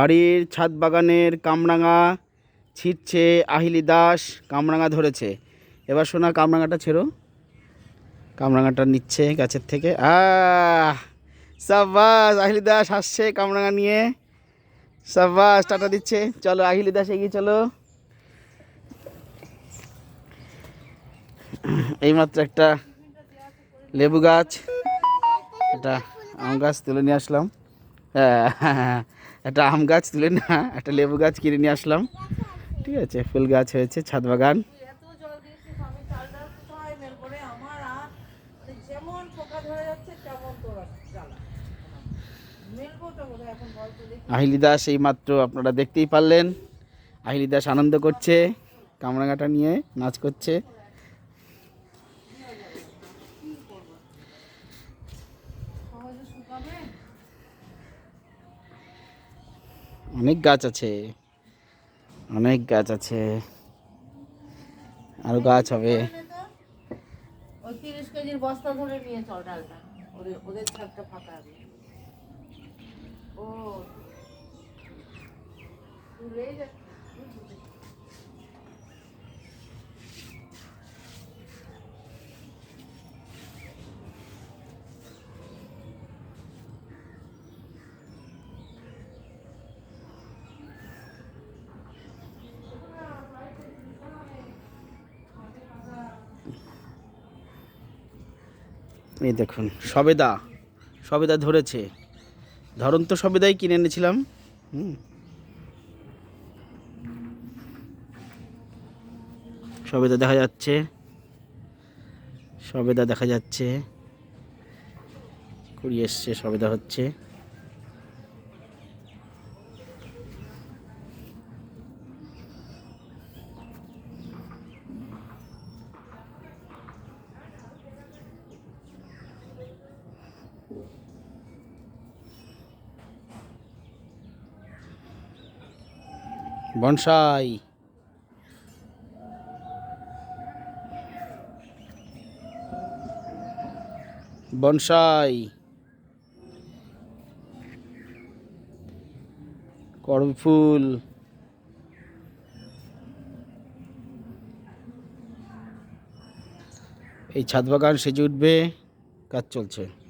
বাড়ির ছাদ বাগানের কামরাঙা ছিটছে আহিলি দাস, কামরাঙা ধরেছে। এবার শোনা কামরাঙাটা ছেড়ো। কামরাঙাটা নিচ্ছে গাছের থেকে। আহ! আহিলি দাস আসছে কামরাঙা নিয়ে। সাবাস টাটা দিচ্ছে। চলো, আহিলি দাস এগিয়ে চলো। এইমাত্র একটা লেবু গাছ, একটা আম গাছ তুলে নিয়ে আসলাম। হ্যাঁ হ্যাঁ হ্যাঁ। একটা আম গাছ তুলে না, একটা লেবু গাছ কিনে নিয়ে আসলাম। ঠিক আছে, ফুল গাছ হয়েছে, ছাদ বাগান। আহিলি দাস এই মাত্র আপনারা দেখতেই পারলেন। আহিলি দাস আনন্দ করছে কামরাঙাটা নিয়ে নাচ করছে। অনেক গাছ আছে। অনেক গাছ আছে। আরও গাছ হবে। বস্তা ওদের ফাঁকা ও। এই দেখুন, সবেদা সবেদা ধরেছে। ধরন তো সবেদাই কিনে এনেছিলাম। হুম। সবেদা দেখা যাচ্ছে। সবেদা দেখা যাচ্ছে। কুড়ি এসছে, সবেদা হচ্ছে। বনসাই। বনসাই। করমফুল। এই ছাদ বাগান সেজে উঠবে কাজ চলছে।